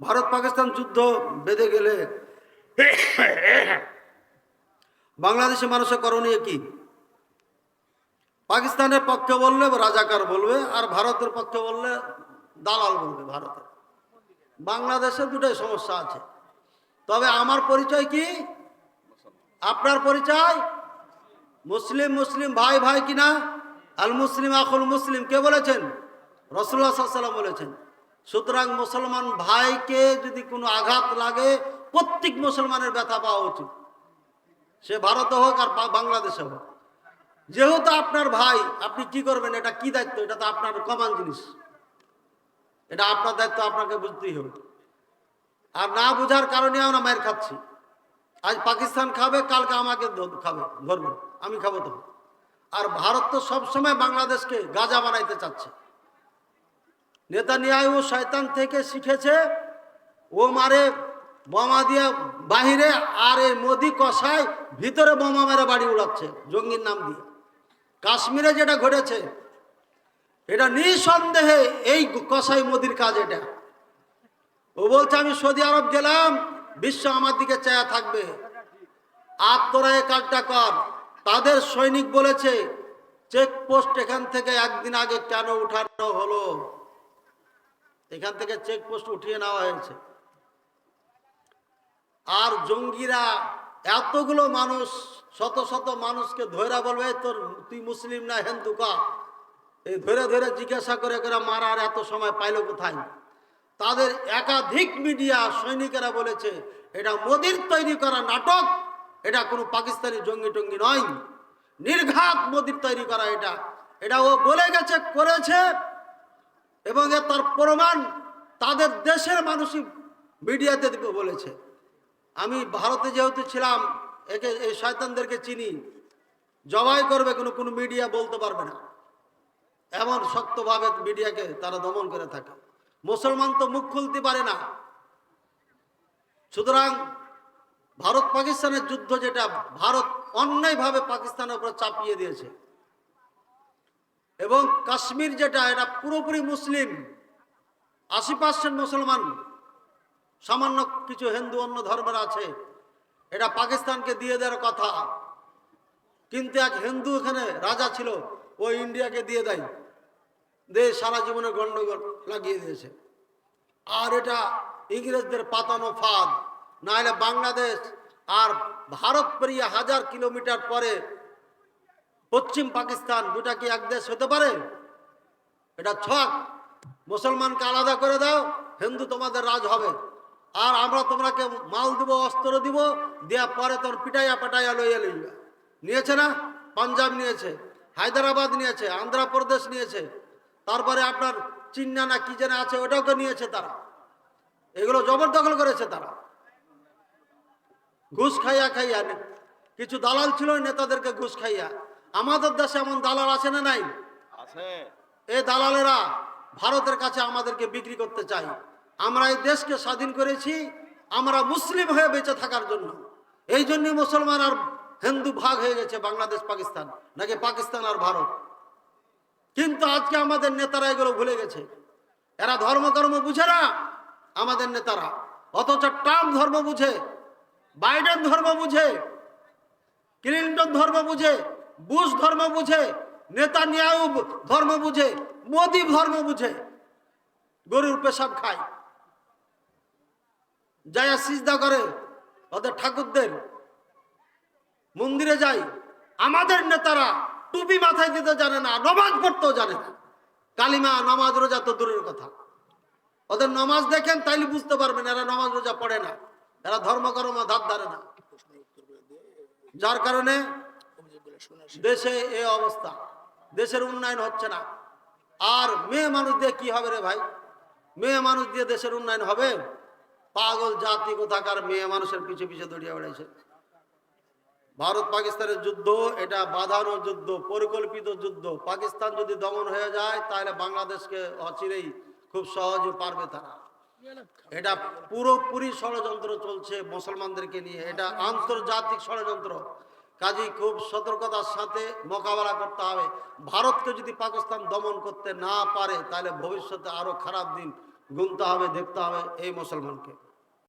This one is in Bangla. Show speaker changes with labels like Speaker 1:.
Speaker 1: ভারত পাকিস্তান যুদ্ধ বেঁধে গেলে বাংলাদেশের মানুষের করণীয় কি? পাকিস্তানের পক্ষে বললে রাজাকার বলবে, আর ভারতের পক্ষে বললে দালাল বলবে ভারতের। বাংলাদেশে দুটাই সমস্যা আছে। তবে আমার পরিচয় কি? আপনার পরিচয়? মুসলিম মুসলিম ভাই ভাই কিনা? আল মুসলিম আখুল মুসলিম কে বলেছেন? রসুল্লাহ সাল্লাম বলেছেন। সুতরাং মুসলমান ভাইকে যদি কোনো আঘাত লাগে, প্রত্যেক মুসলমানের ব্যথা পাওয়া উচিত। সে ভারতে হোক আর বাংলাদেশে হোক। যেহেতু আপনার ভাই, আপনি কি করবেন? এটা কি দায়িত্ব? এটা তো আপনার কমান জিনিস। এটা আপনার দায়িত্ব, আপনাকে বুঝতেই হবে। আর না বুঝার কারণে আমরা মায়ের খাচ্ছি। আজ পাকিস্তান খাবে, কালকে আমাকে খাবে, ধরবে। আমি খাব তো আর ভারত তো সবসময় বাংলাদেশকে গাজা বানাইতে চাচ্ছে। নেতানিয়াহু শয়তান থেকে শিখেছে, ও মারে বোমা দিয়ে বাহিরে আর এই মোদি কষায় ভিতরে বোমা মেরে বাড়ি উড়াচ্ছে, জঙ্গির নাম দিয়ে। কাশ্মীরে যেটা ঘটেছে, এটা নিঃসন্দেহে এই কষাই মোদির কাজ এটা। ও বলছে, আমি সৌদি আরব গেলাম, বিশ্ব আমার দিকে চায়া থাকবে। আর তোরা এই কাজটা কর। তাদের সৈনিক বলেছে, চেকপোস্ট এখান থেকে একদিন আগে কেন উঠানো হলো? এখান থেকে চেকপোস্ট উঠিয়ে নেওয়া হয়েছে। আর জঙ্গিরা, এতগুলো মানুষ, শত শত মানুষকে ধৈরা বলবে তোর, তুই মুসলিম না, হিন্দু, কা? এই ধরে ধরে জিজ্ঞাসা করে করে মারার এত সময় পাইল কোথায়? তাদের একাধিক মিডিয়া সৈনিকেরা বলেছে, এটা মোদির তৈরি করা নাটক, এটা কোনো পাকিস্তানি জঙ্গি টঙ্গি নয়। নির্ঘাত মোদির তৈরি করা এটা। এটা ও বলে গেছে, করেছে এবং এর তার প্রমাণ তাদের দেশের মানুষই মিডিয়াতে বলেছে। আমি ভারতে যেহেতু ছিলাম, একে, এই শয়তানদেরকে চিনি, জবাই করবে কোনো কোনো মিডিয়া বলতে পারবে না। এমন শক্তভাবে মিডিয়াকে তারা দমন করে থাকে। মুসলমান তো মুখ খুলতে পারে না। সুতরাং ভারত পাকিস্তানের যুদ্ধ যেটা, ভারত অন্যায়ভাবে পাকিস্তানের উপর চাপিয়ে দিয়েছে। এবং কাশ্মীর যেটা, এটা পুরোপুরি মুসলিম। আশি পার্সেন্ট মুসলমান। সামান্য কিছু হিন্দু, অন্য ধর্মের আছে। এটা পাকিস্তানকে দিয়ে দেওয়ার কথা। কিন্তু এক হিন্দু এখানে রাজা ছিল, ও ইন্ডিয়াকে দিয়ে দেয়। দেশ সারা জীবনে গন্ডগোল লাগিয়ে দিয়েছে। আর এটা ইংরেজদের পাতানো ফাঁদ। নাহলে বাংলাদেশ আর ভারত পেরিয়ে হাজার কিলোমিটার পরে পশ্চিম পাকিস্তান দুটা কি এক দেশ হতে পারে? এটা ছক। মুসলমানকে আলাদা করে দাও, হিন্দু তোমাদের রাজ হবে। আর আমরা তোমরাকে মাল দিব, অস্ত্র দিব দেওয়া পরে তোর পিটাইয়া পাটাইয়া লইয়া লইবা। নিয়েছে না? পাঞ্জাব নিয়েছে, হায়দ্রাবাদ নিয়েছে, আন্ধ্রপ্রদেশ নিয়েছে। তারপরে আপনার চিন্না না কি যেন আছে, ওটাকে নিয়েছে তারা। এগুলো জবরদখল করেছে তারা। ঘুষ খাইয়া খাইয়া কিছু দালাল ছিল নেতাদেরকে ঘুষ খাইয়া। আমাদের দেশে এমন দালাল আছে না নাই?
Speaker 2: আছে।
Speaker 1: এই দালালেরা ভারতের কাছে আমাদেরকে বিক্রি করতে চাই আমরা এই দেশকে স্বাধীন করেছি আমরা মুসলিম হয়ে বেঁচে থাকার জন্য। এই জন্যই মুসলমান আর হিন্দু ভাগ হয়ে গেছে বাংলাদেশ পাকিস্তান। নাকি পাকিস্তান আর ভারত। কিন্তু আজকে আমাদের নেতারা এগুলো ভুলে গেছে। এরা ধর্মকর্ম বুঝে না আমাদের নেতারা। অথচ ট্রাম্প ধর্ম বুঝে বাইডেন ধর্ম বুঝে ক্লিন্টন ধর্ম বুঝে বুশ ধর্ম বুঝে নেতা ধর্ম বুঝে, মোদি ধর্ম বুঝে, গরুর পেশাব খায়। যায় সিজদা করে, ওদের ঠাকুরদের মন্দিরে যাই আমাদের নেতারা টুপি মাথায় দিতে জানে না, নমাজ পড়তেও জানে না। কালিমা নামাজ রোজা তো দূরের কথা। ওদের নমাজ দেখেন, তাইলে বুঝতে পারবেন এরা নমাজ রোজা পড়ে না। এরা ধর্মকর্ম ধার ধারে না। যার কারণে দেশে এই অবস্থা। দেশের উন্নয়ন হচ্ছে না। আর মেয়ে মানুষ দিয়ে কি হবে রে ভাই? মেয়ে মানুষ দিয়ে দেশের উন্নয়ন হবে? পাগল জাতি কোথাকার মেয়ে মানুষের পিছে পিছে দড়িয়ে বেড়াইছে। ভারত পাকিস্তানের যুদ্ধ, এটা বাধানো যুদ্ধ, পরিকল্পিত যুদ্ধ। পাকিস্তান যদি দমন হয়ে যায়, তাহলে বাংলাদেশকে অচিরেই খুব সহজে পারবে তারা। এটা পুরোপুরি ষড়যন্ত্র চলছে মুসলমানদেরকে নিয়ে। এটা আন্তর্জাতিক ষড়যন্ত্র। কাজেই খুব সতর্কতার সাথে মোকাবেলা করতে হবে। ভারতকে যদি পাকিস্তান দমন করতে না পারে, তাহলে ভবিষ্যতে আরও খারাপ দিন গুনতে হবে, দেখতে হবে এই মুসলমানকে।